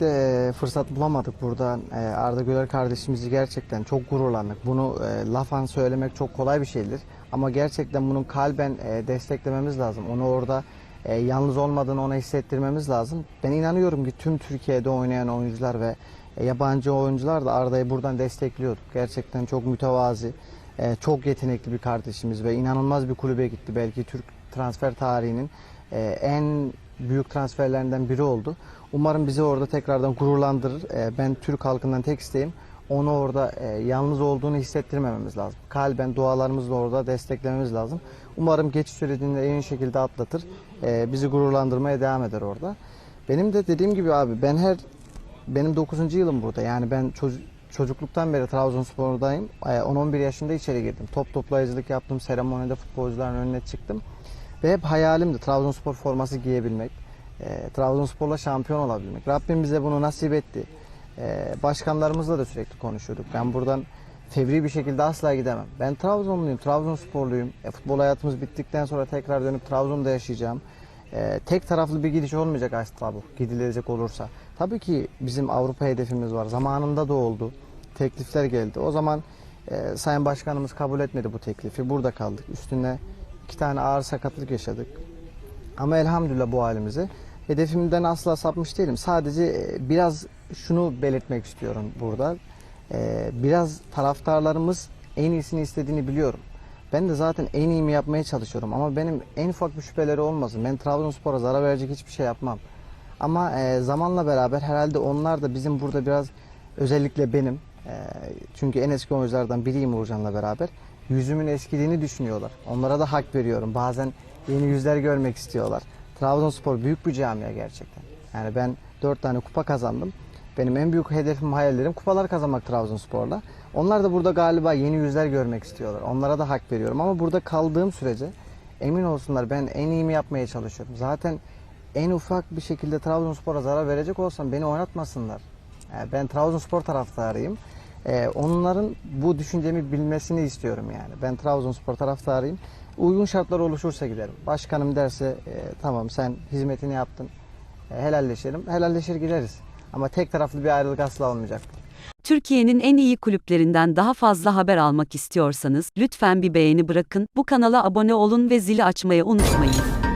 de fırsat bulamadık burada. E, Arda Güler kardeşimizi gerçekten çok gururlandık. Bunu e, lafan söylemek çok kolay bir şeydir. Ama gerçekten bunun kalben e, desteklememiz lazım. Onu orada e, yalnız olmadığını ona hissettirmemiz lazım. Ben inanıyorum ki tüm Türkiye'de oynayan oyuncular ve yabancı oyuncular da Arda'yı buradan destekliyordu. Gerçekten çok mütevazi, çok yetenekli bir kardeşimiz ve inanılmaz bir kulübe gitti. Belki Türk transfer tarihinin en büyük transferlerinden biri oldu. Umarım bizi orada tekrardan gururlandırır. E, ben Türk halkından tek isteğim onu orada e, yalnız olduğunu hissettirmememiz lazım. Kalben dualarımızla orada desteklememiz lazım. Umarım geçiş sürecini en iyi şekilde atlatır. E, bizi gururlandırmaya devam eder orada. Benim de dediğim gibi abi ben her benim 9. yılım burada. Yani ben çocuk çocukluktan beri Trabzonspor'dayım. E, 10-11 yaşında içeri girdim. Top toplayıcılık yaptım. Seremonide futbolcuların önüne çıktım. Ve hep hayalimdi Trabzonspor forması giyebilmek. E, Trabzonspor'la şampiyon olabilmek. Rabbim bize bunu nasip etti. E, başkanlarımızla da sürekli konuşuyorduk. Ben buradan fevri bir şekilde asla gidemem. Ben Trabzonluyum, Trabzonsporluyum. E, futbol hayatımız bittikten sonra tekrar dönüp Trabzon'da yaşayacağım. E, tek taraflı bir gidiş olmayacak asla bu gidilecek olursa. Tabii ki bizim Avrupa hedefimiz var. Zamanında da oldu. Teklifler geldi. O zaman e, Sayın Başkanımız kabul etmedi bu teklifi. Burada kaldık. Üstüne iki tane ağır sakatlık yaşadık. Ama elhamdülillah bu halimize. Hedefimden asla sapmış değilim. Sadece e, biraz şunu belirtmek istiyorum burada. E, Biraz taraftarlarımız en iyisini istediğini biliyorum. Ben de zaten en iyimi yapmaya çalışıyorum ama benim en ufak bir şüpheleri olmasın. Ben Trabzonspor'a zarar verecek hiçbir şey yapmam. Ama e, zamanla beraber herhalde onlar da bizim burada biraz özellikle benim çünkü en eski oyunculardan biriyim Uğurcan'la beraber yüzümün eskidiğini düşünüyorlar. Onlara da hak veriyorum. Bazen yeni yüzler görmek istiyorlar. Trabzonspor büyük bir camia gerçekten. Yani ben dört tane kupa kazandım. Benim en büyük hedefim, hayallerim kupalar kazanmak Trabzonspor'la. Onlar da burada galiba yeni yüzler görmek istiyorlar. Onlara da hak veriyorum ama burada kaldığım sürece emin olsunlar ben en iyimi yapmaya çalışıyorum. Zaten en ufak bir şekilde Trabzonspor'a zarar verecek olsam beni oynatmasınlar. Yani ben Trabzonspor taraftarıyım. Ee, onların bu düşüncemi bilmesini istiyorum yani. Ben Trabzonspor taraftarıyım. Uygun şartlar oluşursa giderim. Başkanım derse e, tamam sen hizmetini yaptın. E, helalleşelim. Helalleşir gideriz. Ama tek taraflı bir ayrılık asla olmayacaktır. Türkiye'nin en iyi kulüplerinden daha fazla haber almak istiyorsanız lütfen bir beğeni bırakın, bu kanala abone olun ve zili açmayı unutmayın.